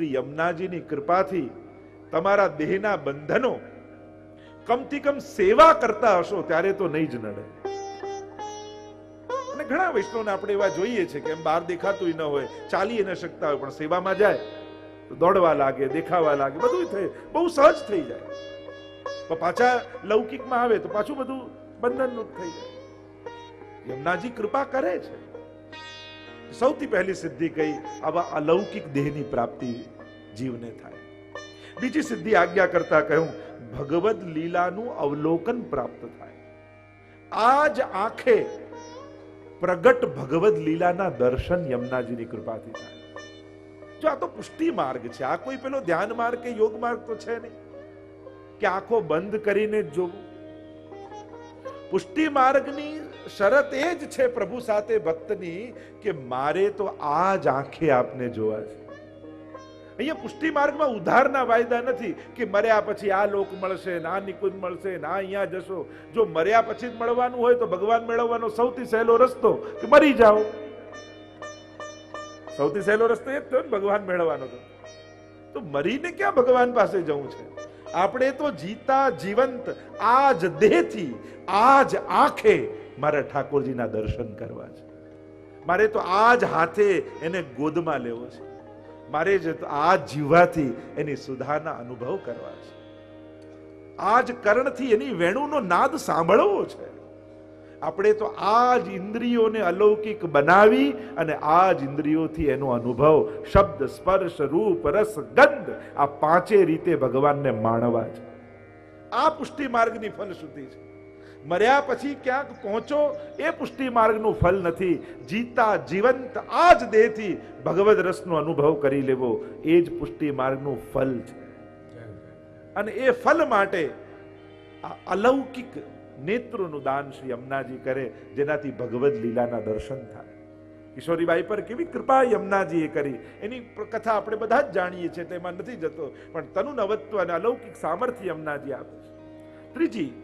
શ્રી યમુનાજીની કૃપાથી તમારા દેહના બંધનો કમથી કમ સેવા કરતા હશો ત્યારે તો નહીં જ નડે. અને ઘણા વૈષ્ણવને આપણે એવા જોઈએ છે કે એમ બહાર દેખાતું ન હોય ચાલી ન શકતા હોય, પણ સેવામાં જાય, તો દોડવા લાગે, દેખાવા લાગે બધું થઈ બહુ સહજ થઈ જાય. પાછા લૌકિકમાં આવે તો પાછું બધું બંધનનું થઈ જાય. યમુનાજી કૃપા કરે છે. સૌથી પહેલી સિદ્ધિ કઈ? આવા અલૌકિક દેહની પ્રાપ્તિ જીવને થાય. બીજી સિદ્ધિ આજ્ઞા કરતા કહ્યું ભગવદ લીલાનું અવલોકન પ્રાપ્ત થાય. આજ આંખે પ્રગટ ભગવદ લીલાના દર્શન યમુનાજીની કૃપાથી થાય. જો આ તો પુષ્ટિ માર્ગ છે. આ કોઈ પેલો ધ્યાન માર્ગ કે યોગ માર્ગ તો છે નહીં. કે આંખો બંધ કરીને જ જોવું. પુષ્ટિ માર્ગની શરત એ જ છે પ્રભુ સાથે ભક્તની કે મારે તો આ જ આંખે આપને જોવા છે. અહીંયા પુષ્ટિ માર્ગમાં ઉધારના વાયદા નથી કે મર્યા પછી આ લોક મળશે, ના નિકુંજ મળશે, ના અહીંયા જશો. જો મર્યા પછી જ મળવાનું હોય તો ભગવાન મેળવવાનો સૌથી સહેલો રસ્તો કે મરી જાઓ. સૌથી સહેલો રસ્તો એ જ થયો ભગવાન મેળવવાનો તો. તો મરીને ક્યાં ભગવાન પાસે જવું છે? આપણે તો જીતા જીવંત આજ દેહથી, આજ આંખે મારા ઠાકોરજીના દર્શન કરવા છે. મારે તો આ જ હાથે એને ગોદમાં લેવો છે. મારે જ આ જીવવાથી એની સુધાના અનુભવ કરવા છે. આજ કર્ણથી એની વેણુનો નાદ સાંભળવો છે. આપણે તો આ જ ઇન્દ્રિયોને અલૌકિક બનાવી અને આ જ ઇન્દ્રિયોથી એનો અનુભવ શબ્દ, સ્પર્શ, રૂપ, રસ, ગંધ આ પાંચે રીતે ભગવાનને માણવા છે. આ પુષ્ટિ માર્ગની ફલશ્રુતિ છે. મર્યા પછી ક્યાંક પહોંચો, એ પુષ્ટિ માર્ગનું ફલ નથી. જીતા જીવંત આ જ દેહથી ભગવદ રસનો અનુભવ કરી લેવો. એ જ પુષ્ટિ માર્ગનું ફલ છે. અને એ ફલ માટે અલૌકિક નેત્રોનું દાન શ્રી યમુનાજી કરે, જેનાથી ભગવદ લીલાના દર્શન થાય. કિશોરીબાઈ પર કેવી કૃપા યમુનાજીએ કરી. એની કથા આપણે બધા જ જાણીએ છીએ, તેમાં નથી જતો. પણ તનુ નવત્વ અને અલૌકિક સામર્થ્ય યમુનાજી આપે છે. ત્રીજી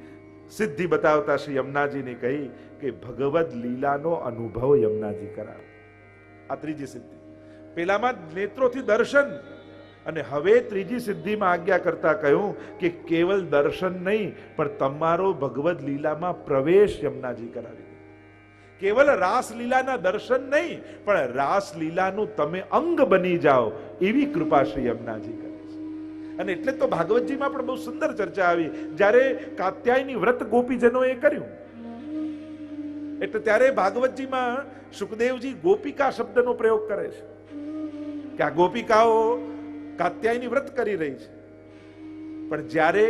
સિદ્ધિ બતાવતા શ્રી યમુનાજીને કહી કે ભગવદ લીલાનો અનુભવ યમુનાજી કરાવે. આ ત્રીજી સિદ્ધિ. પેલામાં નેત્રોથી દર્શન અને હવે ત્રીજી સિદ્ધિમાં આજ્ઞા કરતા કહ્યું કે કેવલ દર્શન નહીં, પણ તમારો ભગવદ લીલામાં પ્રવેશ યમુનાજી કરાવી કેવલ રાસલીલાના દર્શન નહીં, પણ રાસલીલાનું તમે અંગ બની જાઓ એવી કૃપા શ્રી યમુનાજી કરે. અને એટલે તો ભાગવતજીમાં પણ બહુ સુંદર ચર્ચા આવી. જ્યારે કાત્યાયની વ્રત ગોપીજનોએ કર્યું, એટલે ત્યારે ભાગવતજીમાં સુખદેવજી ગોપિકા શબ્દનો પ્રયોગ કરે છે. કે આ ગોપિકાઓ કાત્યાયની વ્રત કરી રહી છે. પણ જ્યારે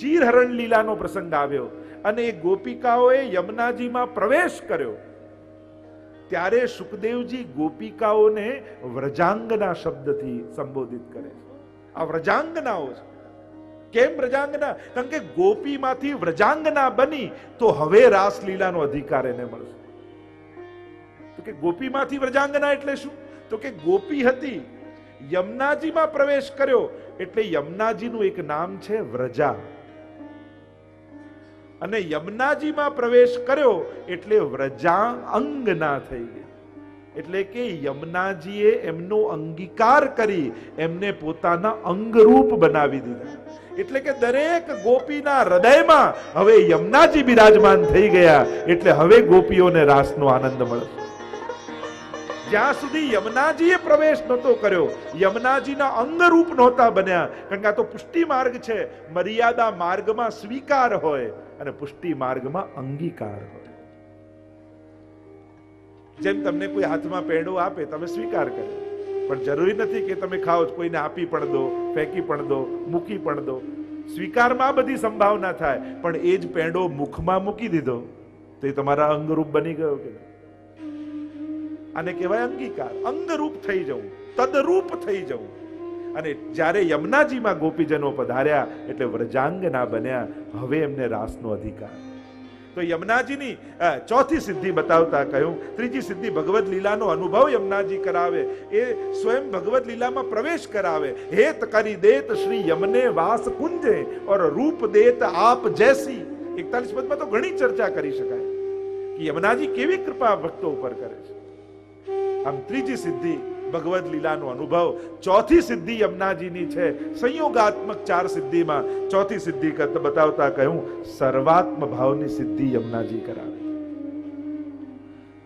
ચીરહરણ લીલાનો પ્રસંગ આવ્યો અને એ ગોપિકાઓએ યમુનાજીમાં પ્રવેશ કર્યો, ત્યારે સુખદેવજી ગોપિકાઓને વ્રજાંગના શબ્દથી સંબોધિત કરે છે. આ વ્રજાંગનાઓ છે. કેમ વ્રજાંગના? કારણ કે ગોપીમાંથી વ્રજાંગના બની તો હવે રાસલીલાનો અધિકાર એને મળશે. તો કે ગોપીમાંથી વ્રજાંગના એટલે શું? તો કે ગોપી હતી, યમુનાજીમાં પ્રવેશ કર્યો, એટલે યમુનાજીનું એક નામ છે વ્રજા. અને યમુનાજીમાં પ્રવેશ કર્યો એટલે વ્રજા અંગના થઈ ગઈ એટલે કે યમુનાજીએ એમનો અંગીકાર કરી એમને પોતાના અંગરૂપ બનાવી દીધા. એટલે કે દરેક ગોપીના હૃદયમાં હવે યમુનાજી બિરાજમાન થઈ ગયા, એટલે હવે ગોપીઓને રાસનો આનંદ મળશે જ્યાં સુધી યમુનાજીએ પ્રવેશ નહોતો કર્યો, યમુનાજીના અંગરૂપ નહોતા બન્યા, કારણ કે આ તો પુષ્ટિ માર્ગ છે, મર્યાદા માર્ગમાં સ્વીકાર હોય અને પુષ્ટિ માર્ગમાં અંગીકાર હોય. જેમ તમને કોઈ હાથમાં પેંડો આપે, તમે સ્વીકાર કરો. પણ જરૂરી નથી કે તમે ખાઓ કોઈને આપી પણ દો, ફેંકી પણ દો, મૂકી પણ દો. સ્વીકારમાં બધી સંભાવના થાય, પણ એ જ પેંડો મુખમાં મૂકી દીધો, તો એ તમારા અંગરૂપ બની ગયો કે આને કહેવાય અંગીકાર. અંગરૂપ થઈ જવું, તદરૂપ થઈ જવું. અને જ્યારે યમુનાજીમાં ગોપીજનો પધાર્યા, એટલે વ્રજાંગના બન્યા, હવે એમને રાસનો અધિકાર. તો યમુનાજીની અ, ચોથી સિદ્ધિ બતાવતા કહ્યું. ત્રીજી સિદ્ધિ ભગવદ લીલાનો અનુભવ યમુનાજી કરાવે. એ સ્વયં ભગવદ લીલામાં પ્રવેશ કરાવે. હેત કરી દેત શ્રી યમને વાસ કુંજે ઓર રૂપ દેત આપ જૈસી એકતાલીસ પદમાં તો ઘણી ચર્ચા કરી શકાય. કે યમુનાજી કેવી કૃપા ભક્તો ઉપર કરે છે? આમ ત્રીજી સિદ્ધિ ભગવદ લીલાનો અનુભવ. ચોથી સિદ્ધિ યમુનાજીની છે. સંયોગાત્મક ચાર સિદ્ધિમાં ચોથી સિદ્ધિ બતાવતા કહ્યું, સર્વાત્મ ભાવની સિદ્ધિ યમુનાજી કરાવે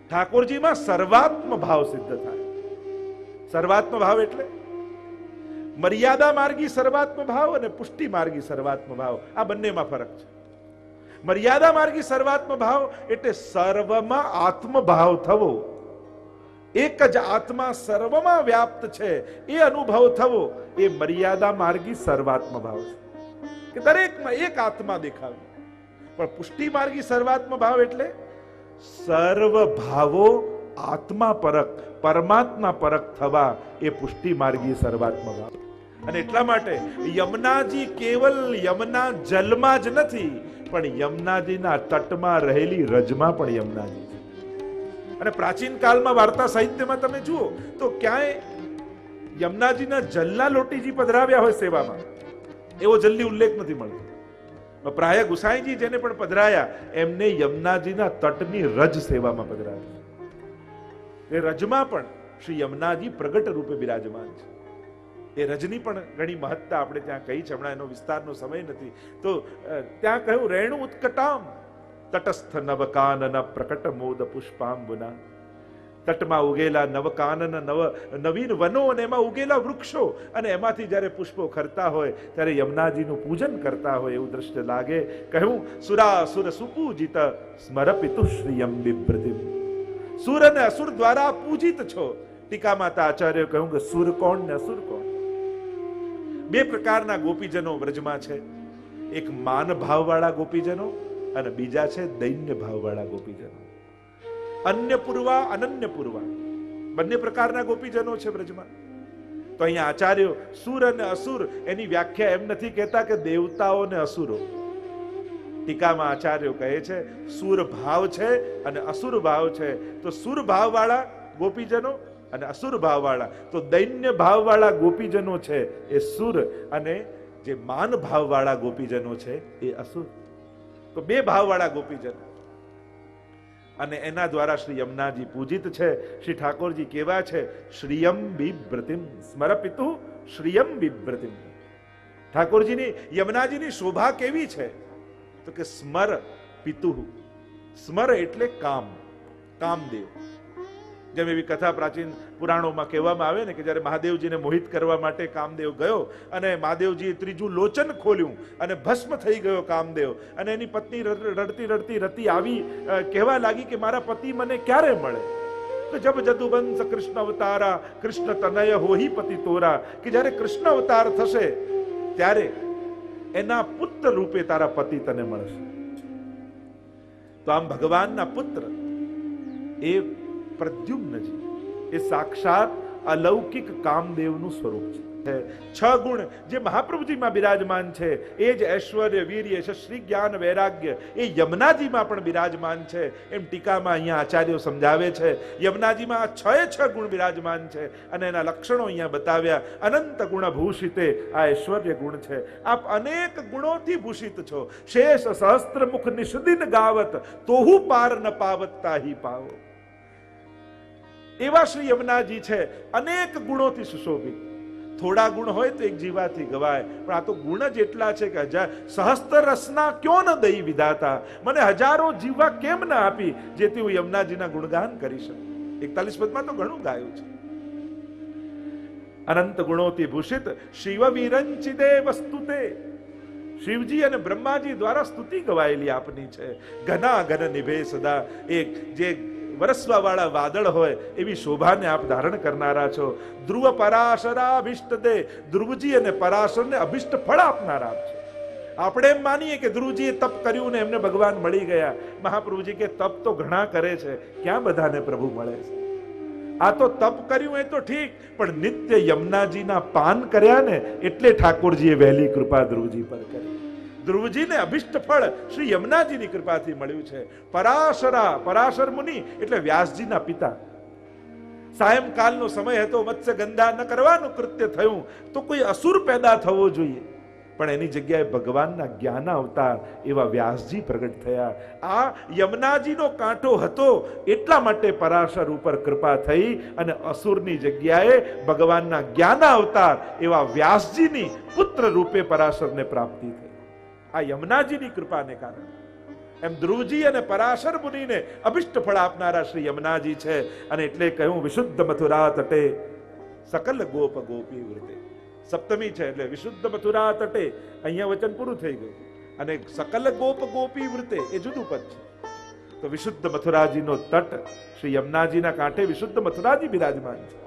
ઠાકોરજીમાં સર્વાત્મ ભાવ સિદ્ધ થાય. સર્વાત્મ ભાવ એટલે? મર્યાદા માર્ગી સર્વાત્મ ભાવ અને પુષ્ટિ માર્ગી સર્વાત્મ ભાવ. આ બંનેમાં ફરક છે. મર્યાદા માર્ગી સર્વાત્મ ભાવ એટલે સર્વમાં આત્મભાવ થવો. એક જ આત્મા સર્વમાં વ્યાપ્ત છે. એ અનુભવ થવો એ મર્યાદા માર્ગી સર્વાત્મ ભાવ છે. કે દરેકમાં એક આત્મા દેખાવે. પણ પુષ્ટિ માર્ગી સર્વાત્મ ભાવ એટલે સર્વ ભાવો આત્મા પરક, પરમાત્મા પરક થવા એ પુષ્ટિ માર્ગી સર્વાત્મ ભાવ. અને એટલા માટે યમુનાજી કેવલ યમુના જલમાં જ નથી, પણ યમુનાજીના તટમાં રહેલી રજમાં પણ યમુનાજી. અને પ્રાચીન કાળમાં વાર્તા સાહિત્યમાં તમે જુઓ, તો ક્યાંય યમુનાજીના જલ્લા લોટીજી પધરાવ્યા હોય સેવામાં, એવો જલ્દી ઉલ્લેખ નથી મળતો. પ્રાય ગુસાઈજી જેને પણ પધરાયા, એમને યમુનાજીના તટની રજ સેવામાં પધરાવ્યા એ રજમાં પણ શ્રી યમુનાજી પ્રગટ રૂપે બિરાજમાન છે. એ રજની પણ ઘણી મહત્તા આપણે ત્યાં કહી છે, હમણાં એનો વિસ્તારનો સમય નથી. તો ત્યાં કહ્યું રેણુ ઉત્કટામ. તટસ્થ નવકાનન પ્રકટ મોદ પુષ્પાંબુના તટમાં ઉગેલા નવકાનન નવ નવીન વનો અને એમાં ઉગેલા વૃક્ષો અને એમાંથી જ્યારે પુષ્પો ખરતા હોય ત્યારે યમુનાજીનું પૂજન કરતા હોય એવું દ્રશ્ય લાગે કહ્યું સુરાસુર સુપૂજિત સ્મરપિતુ શ્રીયમ બિભ્રતિમ સુર અને અસુર દ્વારા પૂજિત છો ટીકા માતા આચાર્ય કહ્યું કે સુર કોણ ને અસુર કોણ બે પ્રકારના ગોપીજનો વ્રજમાં છે એક માન ભાવવાળા ગોપીજનો અને બીજા છે દૈન્ય ભાવવાળા ગોપીજનો. અન્ય પૂર્વા અનન્ય પૂર્વા બંને પ્રકારના ગોપીજનો છે બ્રજમાં. તો અહીંયા આચાર્યો સુર અને અસુર એની વ્યાખ્યા એમ નથી કહેતા કે દેવતાઓ અને અસુરો. ટીકામાં આચાર્યો કહે છે, સુર ભાવ છે અને અસુર ભાવ છે. તો સુર ભાવવાળા ગોપીજનો અને અસુર ભાવવાળા. તો દૈન્ય ભાવવાળા ગોપીજનો છે એ સુર અને જે માન ભાવવાળા ગોપીજનો છે એ અસુર. તો બે ભાવવાળા ગોપીજન અને એના દ્વારા શ્રી યમુનાજી પૂજિત છે. શ્રી ઠાકોરજી કેવા છે? શ્રીયમ બિબ્રતિમ સ્મરપિતુ શ્રીયમ બિબ્રતિમ ઠાકોરજીની, યમુનાજીની શોભા કેવી છે? તો કે સ્મર પિતુ સ્મર એટલે કામ. કામદેવ. જેમ એવી કથા પ્રાચીન પુરાણોમાં કહેવામાં આવે ને કે જ્યારે મહાદેવજીને મોહિત કરવા માટે કામદેવ ગયો અને મહાદેવજીએ ત્રીજું લોચન ખોલ્યું અને ભસ્મ થઈ ગયો કામદેવ અને એની પત્ની રડ- રડતી રડતી, રતી આવી કહેવા લાગી કે મારા પતિ મને ક્યારે મળે? તો જબ જદુવંશ કૃષ્ણ અવતારા, કૃષ્ણ તનય હોહી પતિ તોરા, કે જ્યારે કૃષ્ણ અવતાર થશે, ત્યારે એના પુત્ર રૂપે તારા પતિ તને મળશે. તો આમ ભગવાનના પુત્ર એ પ્રદ્યુમ્નજી એ સાક્ષાત અલૌકિક કામદેવનું સ્વરૂપ છે. છ ગુણ જે મહાપ્રભુજીમાં બિરાજમાન છે, એ જ ઐશ્વર્ય, વીર્ય શ્રી જ્ઞાન, વૈરાગ્ય, એ યમુનાજીમાં પણ બિરાજમાન છે. એમ ટીકામાં અહીંયા આચાર્યો સમજાવે છે, યમુનાજીમાં છ છ ગુણ બિરાજમાન છે અને એના લક્ષણો અહીંયા બતાવ્યા. અનંત ગુણ ભૂષિતે આ ઐશ્વર્ય ગુણ છે. આપ અનેક ગુણોથી ભૂષિત છો. શેષ સહસ્ત્ર મુખ નિષદિન ગાવત, તોહુ પાર ન પાવત તાહી પાવો. એવા શ્રી યમુનાજી છે, અનેક ગુણોથી સુશોભિત. થોડા ગુણ હોય તો એક જીવાથી ગવાય, પણ આ તો ગુણ જ એટલા છે કે હજાર સહસ્ત્ર રસના ક્યો ન દઈ વિધાતા? મને હજારો જીવા કેમ ન આપી? જેથી હું યમુનાજીના ગુણગાન કરી શકું. એકતાલીસ પદમાં તો ઘણું ગાયું છે. અનંત ગુણોથી ભૂષિત શિવ વિરંચિતે વસ્તુતે. શિવજી અને બ્રહ્માજી દ્વારા સ્તુતિ ગવાયેલી આપની છે. ઘના ઘન નિભે સદા. એક જે વરસવા વાળા વાદળ હોય એવી શોભાને આપ ધારણ કરનારા છો. ધ્રુવ પરાશરા અભિષ્ટ દે ધ્રુવજી અને પરાશરને અભિષ્ટ ફળ આપનારા આપ છો. આપણે એમ માનીએ કે ધ્રુવજીએ તપ કર્યું ને એમને ભગવાન મળી ગયા. મહાપ્રભુજી કે તપ તો ઘણા કરે છે. ક્યાં બધાને પ્રભુ મળે છે? આ તો તપ કર્યું એ તો ઠીક, પણ નિત્ય યમુનાજીના પાન કર્યા ને એટલે ઠાકોરજીએ વહેલી કૃપા ધ્રુવજી પર કરી. ધ્રુવજીને અભિષ્ટ ફળ શ્રી યમુનાજીની કૃપાથી મળ્યું છે. પરાશરા, પરાશર મુનિ એટલે વ્યાસજીના પિતા. સાયંકાલનો સમય હતો મત્સ્ય ગંધા ન કરવાનું કૃત્ય થયું. તો કોઈ અસુર પેદા થવો જોઈએ. પણ એની જગ્યાએ ભગવાનના જ્ઞાન અવતાર એવા વ્યાસજી પ્રગટ થયા. આ યમુનાજીનો કાંટો હતો, એટલા માટે પરાશર ઉપર કૃપા થઈ અને અસુરની જગ્યાએ ભગવાનના જ્ઞાન અવતાર એવા વ્યાસજીની પુત્ર રૂપે પરાશરને પ્રાપ્તિ થઈ. આ યમુનાજીની કૃપાને કારણે. એમ ધ્રુવજી અને પરાશર મુનિને અભિષ્ટ ફળ આપનારા શ્રી યમુનાજી છે અને એટલે કહ્યું, વિશુદ્ધ મથુરા તટે સકલ ગોપ ગોપી વૃતે. સપ્તમી છે એટલે વિશુદ્ધ મથુરા તટે અહીંયા વચન પૂરું થઈ ગયું. અને સકલ ગોપ ગોપી વૃતે, એ જુદું પદ છે. તો વિશુદ્ધ મથુરાજીનો તટ શ્રી યમુનાજીના કાંઠે વિશુદ્ધ મથુરાજી બિરાજમાન છે.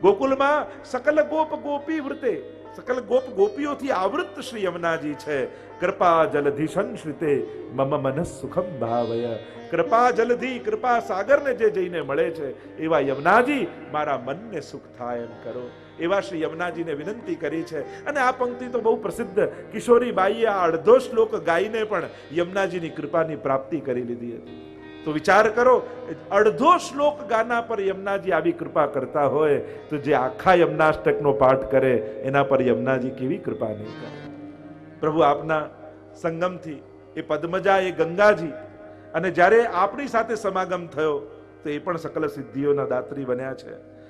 ગોકુલમાં સકલ ગોપ ગોપી વૃતે સકલ ગોપ ગોપીઓથી આવૃત શ્રી યમુનાજી છે કૃપા જલધિ સંશ્રિતે મમ મન સુખમ ભાવય કૃપા જલધિ કૃપા સાગરને જે જઈને મળે છે એવા યમુનાજી મારા મનને સુખ થાય એમ કરો। એવા શ્રી યમુનાજીને વિનંતી કરી છે અને આ પંક્તિ તો બહુ પ્રસિદ્ધ કિશોરી બાઈએ આ અડધો શ્લોક ગાઈને પણ યમુનાજીની કૃપાની પ્રાપ્તિ કરી લીધી હતી. તો વિચાર કરો, અડધો શ્લોક ગાના પર યમુનાજી આવી કૃપા કરતા હોય, તો જે આખા યમનાષ્ટકનો પાઠ કરે, એના પર યમુનાજી કેવી કૃપા નહીં કરે. પ્રભુ, આપના સંગમથી એ પદ્મજા, એ ગંગાજી, અને જ્યારે આપણી સાથે સમાગમ થયો, તો એ પણ સકલ સિદ્ધિઓના દાત્રી બન્યા છે.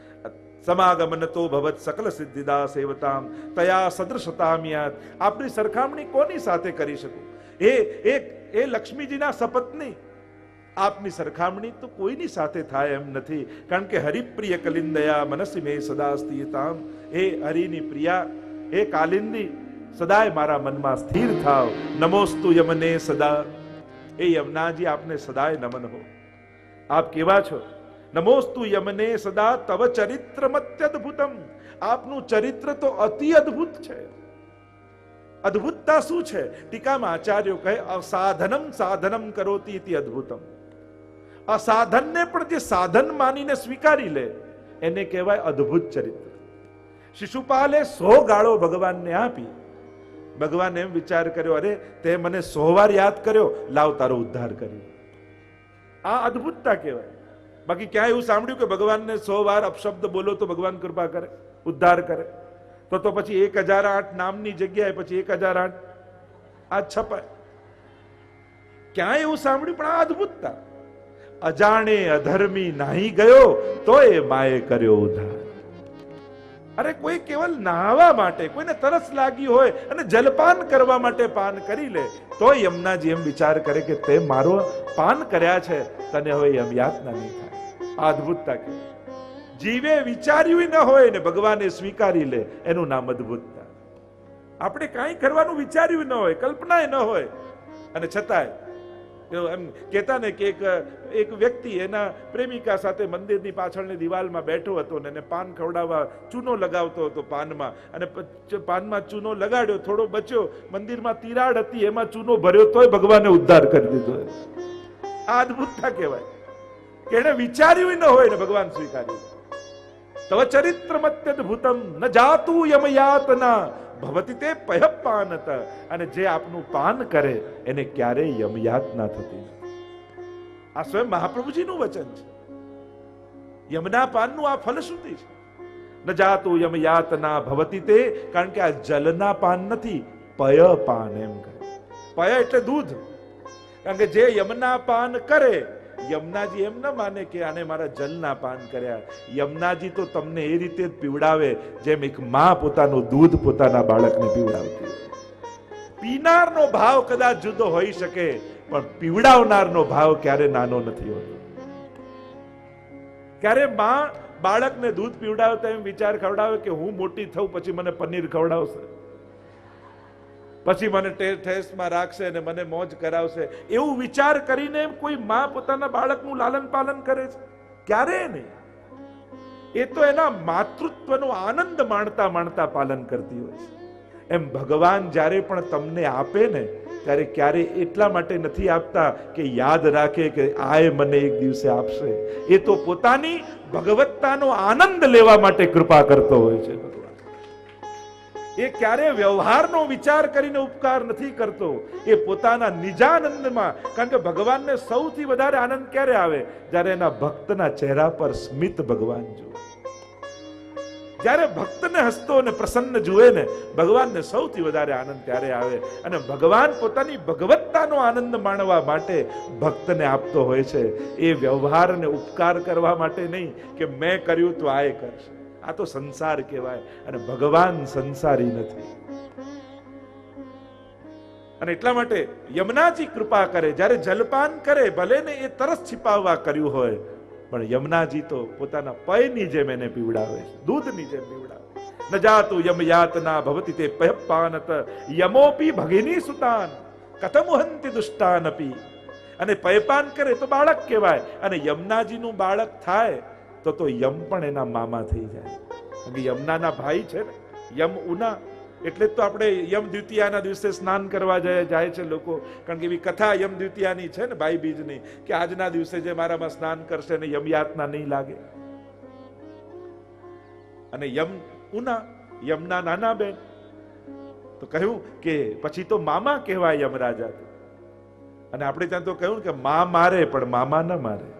સમાગમન તો ભવત સકલ સિદ્ધિદા સેવતામ તયા સદૃશતામિયાત. આપણી સરખામણી કોની સાથે કરી શકું? એ એ એ લક્ષ્મીજીના સપત્ની આપની સરખામણી તો કોઈની સાથે થાય એમ નથી. કારણ કે હરિપ્રિય કલિંદયા મનસી મે સદા સ્થિતામ એ હરિની પ્રિયા એ કાલિંદી, સદાય મારા મનમાં સ્થિર થાવ. નમોસ્તુ યમને સદા. એ યમનાજી, આપને સદાય નમન હો. આપ કેવા છો? નમોસ્તુ યમને સદા, તવ ચરિત્ર મત્યદ્ભુતમ. આપનું ચરિત્ર તો અતિ અદ્ભુત છે. અદ્ભુતતા શું છે? ટીકામાં આચાર્યો કહે, અસાધનમ સાધનમ કરોતી અદ્ભુતમ. અસાધનને પણ જે સાધન માનીને સ્વીકારી લે, એને કહેવાય અદ્ભુત ચરિત્ર. શિશુપાલે સો ગાળો ભગવાનને આપી. ભગવાન એમ વિચાર કર્યો, અરે, તે મને સો વાર યાદ કર્યો, લાવ તારો ઉદ્ધાર કર્યો આ અદ્ભુતતા કહેવાય. બાકી ક્યાં એવું સાંભળ્યું કે ભગવાનને સો વાર અપશબ્દ બોલો તો ભગવાન કૃપા કરે, ઉદ્ધાર કરે. તો તો પછી એક હજાર આઠ નામની જગ્યાએ પછી એક હજાર આઠ આ છપાય. ક્યાં એવું સાંભળ્યું, પણ આ અદ્ભુતતા. અજાણે અધર્મી નાહી ગયો તો એ માએ કર્યો ઉધાર અરે કોઈ કેવલ નાહવા માટે, કોઈને તરસ લાગી હોય અને જલપાન કરવા માટે પાન કરી લે તો યમુનાજી એમ વિચાર કરે કે તે મારો પાન કર્યા છે, તને હવે એમ યાતના નહીં થાય. અદ્ભુતતા કે જીવે વિચાર્યું ન હોય ને ભગવાને સ્વીકારી લે, એનું નામ અદ્ભુતતા. આપણે કાંઈ કરવાનું વિચાર્યું ન હોય કલ્પના ન હોય. અને છતાંય એમ કહેતા ને કે એક એક વ્યક્તિ એના પ્રેમિકા સાથે મંદિરની પાછળની દિવાલમાં બેઠો હતો ને એને પાન ખવડાવવા ચૂનો લગાવતો હતો પાનમાં. અને પાનમાં ચૂનો લગાડ્યો, થોડો બચ્યો, મંદિરમાં તિરાડ હતી, એમાં ચૂનો ભર્યો, તોય ભગવાને ઉદ્ધાર કરી દીધો. આ અદભુતતા કહેવાય. કે એને વિચાર્યું ન હોય ને ભગવાન સ્વીકાર્યું. તવ ચરિત્ર મત્યદ્ભુતમ ન જાતું યમયાતના ભવતી તે પયપાનત અને જે આપનું પાન કરે, એને ક્યારેય યમયાતના થતી. આ સ્વયં મહાપ્રભુજીનું વચન છે. યમના પાનનું આ ફલશ્રુતિ છે? ન જાતું યમયાતના ભવતી તે, કારણ કે આ જલના પાન નથી, પય પાન એમ કહે. પય એટલે દૂધ. કારણ કે જે યમના પાન કરે યમુનાજી એમ ન માને કે આને મારા જલના પાન કર્યા. યમુનાજી તો તમને એ રીતે જ પીવડાવે જેમ એક માં પોતાનું દૂધ પોતાના બાળકને પીવડાવતી પીનારનો ભાવ કદાચ જુદો હોઈ શકે, પણ પીવડાવનારનો ભાવ ક્યારે નાનો નથી હોતો. ક્યારે માં બાળકને દૂધ પીવડાવતા એમ વિચાર ખવડાવે કે હું મોટી થઉં પછી મને પનીર ખવડાવશે. પછી મને ઠેસમાં રાખશે અને મને મોજ કરાવશે. એવું વિચાર કરીને કોઈ મા પોતાના બાળકનું લાલન પાલન કરે છે? ક્યારે નહીં. એ તો એના માતૃત્વનો આનંદ માણતા માણતા પાલન કરતી હોય છે. એમ ભગવાન જ્યારે પણ તમને આપે ને, ત્યારે ક્યારે એટલા માટે નથી આપતા કે યાદ રાખે કે આય મને એક દિવસે આપશે. એ તો પોતાની ભગવત્તાનો આનંદ લેવા માટે કૃપા કરતો હોય છે. એ ક્યારે વ્યવહારનો વિચાર કરીને ઉપકાર નથી કરતો? એ પોતાના નિજાનંદમાં, કારણ કે ભગવાનને સૌથી વધારે આનંદ ક્યારે આવે? જ્યારે એના ભક્તના ચહેરા પર સ્મિત ભગવાન જુએ. જ્યારે ભક્તને હસતો અને પ્રસન્ન જુએ ને, ભગવાનને સૌથી વધારે આનંદ ત્યારે આવે. અને ભગવાન પોતાની ભગવત્તાનો આનંદ માણવા માટે ભક્તને આપતો હોય છે. એ વ્યવહારને ઉપકાર કરવા માટે નહીં, કે મેં કર્યું તો આ કરશે. આ તો સંસાર કહેવાય અને ભગવાન સંસારી નથી. અને એટલા માટે યમુનાજી કૃપા કરે, જ્યારે જલપાન કરે, ભલે ને એ તરસ છિપાવવા કર્યું હોય, પણ યમુનાજી તો પોતાના પયની જેમ એને પીવડાવે દૂધની જેમ પીવડાવે ન જાતુ યમયાતના ભવતી તે પયપાનત યમોપી ભગિની સુતાન, કથમ હંતિ દુષ્ટાનપી. અને પયપાન કરે તો બાળક કહેવાય, અને યમુનાજીનું બાળક થાય તો તો યમ પણ એના મામા થઈ જાય. યમનાના ભાઈ છે ને, યમ ઉના, એટલે જ તો આપણે યમ દ્વિતીયાના દિવસે સ્નાન કરવા જાય છે લોકો. કારણ કે એવી કથા યમ દ્વિતીયાની છે ને ભાઈ બીજની, કે આજના દિવસે જે મારામાં સ્નાન કરશે ને યમ યાતના નહીં લાગે. અને યમ ઉના, યમના નાના બેન. તો કહ્યું કે પછી તો મામા કહેવાય યમરાજા અને આપણે ત્યાં તો કહ્યું કે મા મારે, પણ મામા ન મારે.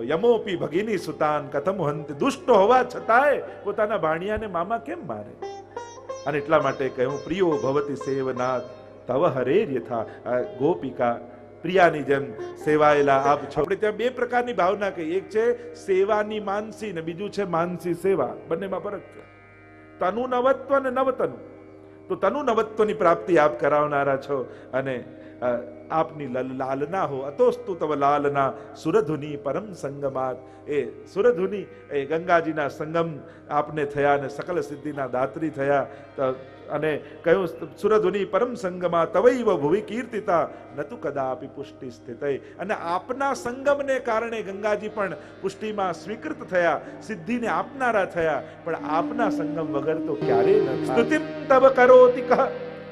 તો યમોપી ભગીની સુતાન કથમ હંત દુષ્ટ હોવા છતાંય પોતાના ભાણિયાને મામા કેમ મારે? અને એટલા માટે કહ્યું પ્રિયો ભવતી સેવનાથ, તવ હરે યથા. ગોપિકા, પ્રિયાની જેમ સેવાયેલા આપ છો. આપણે ત્યાં બે પ્રકારની ભાવના કહી એક છે સેવાની માનસી ને બીજું છે માનસી સેવા. બંનેમાં ફરક છે. તનુ નવત્વ ને નવતનુ. તો તનુ નવત્વની પ્રાપ્તિ આપ કરાવનારા છો. અને આપની લલ- લાલના હો, અતોસ્તુ તવ લાલના સુરધુની પરમ સંગમાત. એ સુરધુની, એ ગંગાજીના સંગમ આપને થયા અને સકલ સિદ્ધિના દાત્રી થયા. અને કહ્યું, સુરધુની પરમ સંગમાં તવૈવ ભુવિ કીર્તિતા, નતુ કદાપી પુષ્ટિ સ્થિત અને આપના સંગમને કારણે ગંગાજી પણ પુષ્ટિમાં સ્વીકૃત થયા, સિદ્ધિને આપનારા થયા. પણ આપના સંગમ વગર તો ક્યારેય ન સ્તુતિમ તવ કરોતિ કહ.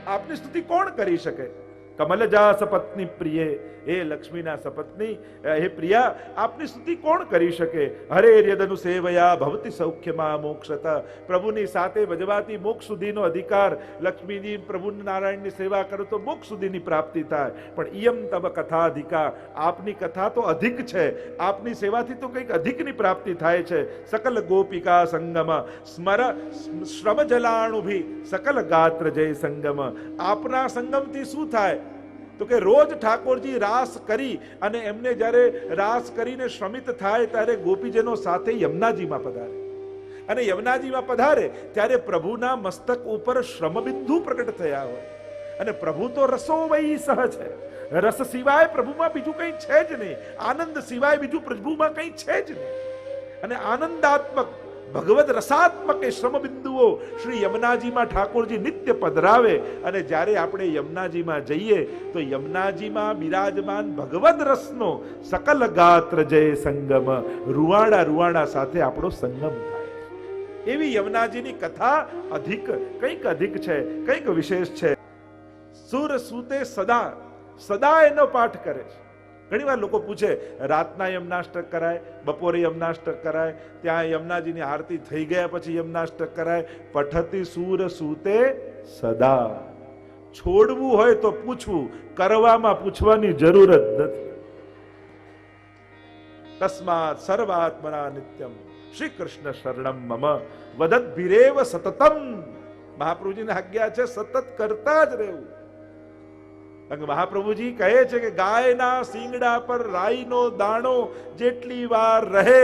આપની સ્તુતિ કોણ કરી શકે? કમલજા સપત્ની પ્રિય. હે લક્ષ્મીના સપત્ની હે પ્રિયા, આપની સ્તુતિ કોણ કરી શકે? હરે યદનુ સેવયા, ભવતી સૌખ્યમાં મોક્ષત. પ્રભુની સાથે ભજવાતી મોક્ષ સુધીનો અધિકાર. લક્ષ્મીજી પ્રભુ નારાયણની સેવા કરો તો મોક્ષ સુધીની પ્રાપ્તિ થાય. પણ ઇયમ તબ કથા અધિકા આપની કથા તો અધિક છે. આપની સેવાથી તો કંઈક અધિકની પ્રાપ્તિ થાય છે. સકલ ગોપિકા સંગમ. સ્મર શ્રમ જલાણુભી સકલ ગાત્ર જય સંગમ. આપના સંગમથી શું થાય? તો કે રોજ ઠાકોરજી રાસ કરી અને એમને જ્યારે રાસ કરીને શ્રમિત થાય ત્યારે ગોપીજનો સાથે યમુનાજીમાં પધારે. અને યમુનાજીમાં પધારે ત્યારે પ્રભુના મસ્તક ઉપર શ્રમબિંદુ પ્રગટ થયા હોય. અને પ્રભુ તો રસો વહી સહ છે. રસ સિવાય પ્રભુમાં બીજું કંઈ છે જ નહીં. આનંદ સિવાય બીજું પ્રભુમાં કંઈ છે જ નહીં. અને આનંદાત્મક ભગવદ રસાત્મક એ શ્રમ બિંદુઓ શ્રી યમુનાજીમાં ઠાકોરજી નિત્ય પધરાવે અને જ્યારે આપણે યમુનાજીમાં જઈએ તો યમુનાજીમાં બિરાજમાન ભગવદ રસનો સકલ ગાત્ર જય સંગમ, રૂવાડા રૂવાડા સાથે આપણો સંગમ થાય. એવી યમુનાજીની કથા અધિક, કંઈક અધિક છે, કંઈક વિશેષ છે. સુર સૂતે સદા સદા એનો પાઠ કરે છે. ઘણીવાર લોકો પૂછે, રાતના યમનાષ્ટક કરાય, બપોરે યમનાષ્ટક કરાય, ત્યાં યમનાજીની આરતી થઈ ગયા પછી યમનાષ્ટક કરાય, પઠતી સૂર સૂતે સદા. છોડવું હોય તો પૂછવું, કરવામાં પૂછવાની જરૂર જ નથી. તસ્માત સર્વાત્મના નિત્યમ શ્રી કૃષ્ણ શરણમ મમ, વદદ્ભિરેવ સતતમ. મહાપ્રભુજીની આજ્ઞા છે, સતત કરતા જ રહેવું. મહાપ્રભુજી કહે છે કે ગાયના સિંગડા પર રાઈનો દાણો જેટલી વાર રહે,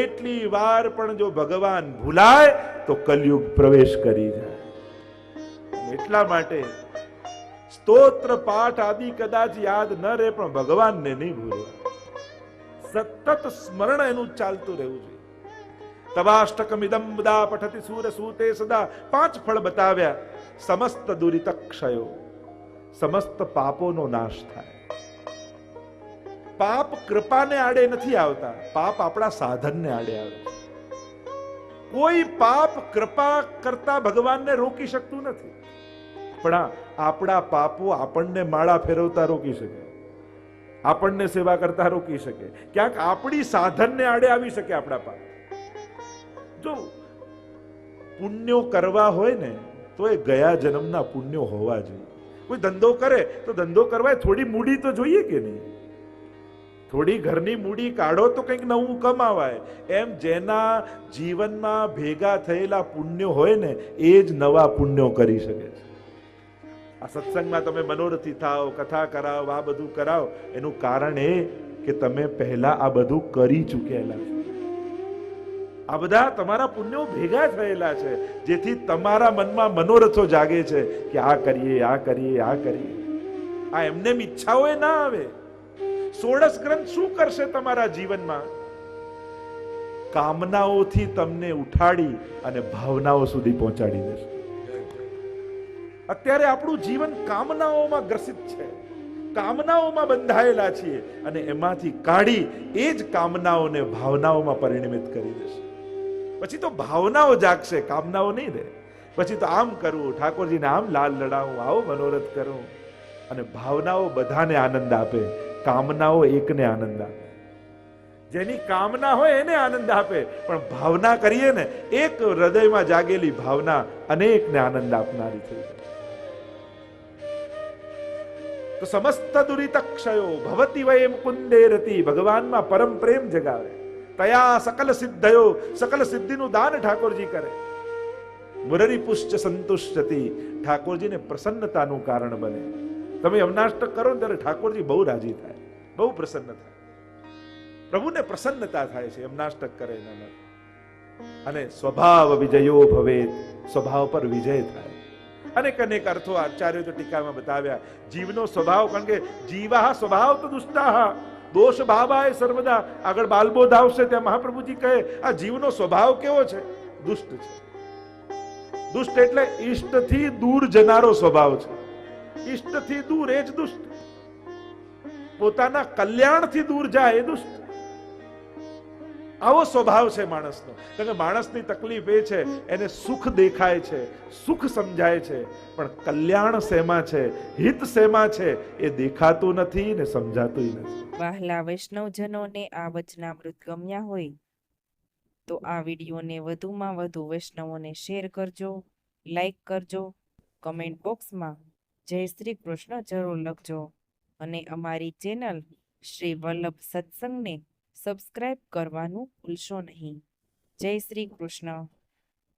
એટલી વાર પણ જો ભગવાન ભૂલાય, તો કલયુગ પ્રવેશ કરી જાય. એટલા માટે સ્તોત્ર પાઠ આદિ કદાચ યાદ ન રહે, પણ ભગવાનને નહીં ભૂલવા સતત સ્મરણ એનું ચાલતું રહેવું જોઈએ. તવાષ્ટકમિદમ બધા પઠતી સૂર સૂતે સદા પાંચ ફળ બતાવ્યા, સમસ્ત દુરિત ક્ષયો સમસ્ત પાપોનો નાશ થાય. પાપ કૃપાને આડે નથી આવતા. પાપ આપણા સાધનને આડે આવે કોઈ પાપ કૃપા કરતા ભગવાનને રોકી શકતું નથી. પણ આપણા પાપો આપણને માળા ફેરવતા રોકી શકે. આપણને સેવા કરતા રોકી શકે. ક્યાંક આપણી સાધનને આડે આવી શકે આપણા પાપ. જો પુણ્યો કરવા હોય ને, તો એ ગયા જન્મના પુણ્યો હોવા જોઈએ. કોઈ ધંધો કરે તો ધંધો કરવાય, થોડી મૂડી તો જોઈએ કે નહીં? થોડી ઘરની મૂડી કાઢો તો કંઈક નવું કમાવાય. એમ જેના જીવનમાં ભેગા થયેલા પુણ્યો હોય ને, એ જ નવા પુણ્યો કરી શકે છે. આ સત્સંગમાં તમે મનોરથી થાઓ, કથા કરાવ, આ બધું કરાવ. એનું કારણ એ કે તમે પહેલા આ બધું કરી ચૂકેલા છો. આ બધા તમારા પુણ્યો ભેગા થયેલા છે, જેથી તમારા મનમાં મનોરથો જાગે છે કે આ કરીએ આ કરીએ આ કરીએ. આ એમને ઈચ્છાઓ ના આવે. સોળસ ગ્રંથ શું કરશે તમારા જીવનમાં? કામનાઓથી તમને ઉઠાડી અને ભાવનાઓ સુધી પહોંચાડી દેશે. અત્યારે આપણું જીવન કામનાઓમાં ગ્રસિત છે. કામનાઓમાં બંધાયેલા છીએ અને એમાંથી કાઢી એ જ કામનાઓને ભાવનાઓમાં પરિણમિત કરી દેશે. પછી તો ભાવનાઓ જાગશે, કામનાઓ નહીં રહે. પછી તો આમ કરવું ઠાકોરજીને આમ લાલ લડાવું, આવો મનોરથ કરું. અને ભાવનાઓ બધાને આનંદ આપે, કામનાઓ એકને આનંદ આપે. જેની કામના હોય એને આનંદ આપે, પણ ભાવના કરીએ ને, એક હૃદયમાં જાગેલી ભાવના અનેકને આનંદ આપનારી થઈ જાય. તો સમસ્ત દુરિત ક્ષયો ભવતી વયમ મુકુંદે રતી ભગવાનમાં પરમ પ્રેમ જગાવે. તયા સકલ સિદ્ધયો સકલ સિદ્ધિનું દાન ઠાકોરજી કરે મુરરી પુષ્ચ સંતુષ્ટતી ઠાકોરજીને પ્રસન્નતાનું કારણ બને તમે અવનાષ્ટક કરો ને ત્યારે ઠાકોરજી બહુ રાજી થાય, બહુ પ્રસન્ન થાય. પ્રભુને પ્રસન્નતા થાય છે અમનાષ્ટક કરે એના અને સ્વભાવ વિજયો ભવે સ્વભાવ પર વિજય થાય. અનેક અનેક અર્થો આચાર્યો તો ટીકામાં બતાવ્યા, જીવનો સ્વભાવ કારણ કે જીવા સ્વભાવ તો દુષ્ટાહ. દોષ ભાવાય સર્વદા. આગળ બાલબોધ આવશે ત્યાં મહાપ્રભુજી કહે, આ જીવનો સ્વભાવ કેવો છે? દુષ્ટ છે. દુષ્ટ એટલે ઈષ્ટથી દૂર જનારો સ્વભાવ છે. ઈષ્ટથી દૂર એ જ દુષ્ટ. પોતાના કલ્યાણથી દૂર જાય એ દુષ્ટ. આવો સ્વભાવ છે માણસનો. કારણ કે માણસની તકલીફ એ છે, એને સુખ દેખાય છે, સુખ સમજાય છે, પણ કલ્યાણ શેમાં છે, હિત શેમાં છે, એ દેખાતું નથી ને સમજાતું નથી. વહાલા વૈષ્ણવજનોને આ વચનામૃત ગમ્યા હોય, તો આ વિડીયોને વધુમાં વધુ વૈષ્ણવોને શેર કરજો, લાઈક કરજો, કમેન્ટ બોક્સમાં જય શ્રી કૃષ્ણ જરૂર લખજો, અને અમારી ચેનલ શ્રી વલ્લભ સત્સંગને સબસ્ક્રાઇબ કરવાનું ભૂલશો નહીં. જય શ્રી કૃષ્ણ.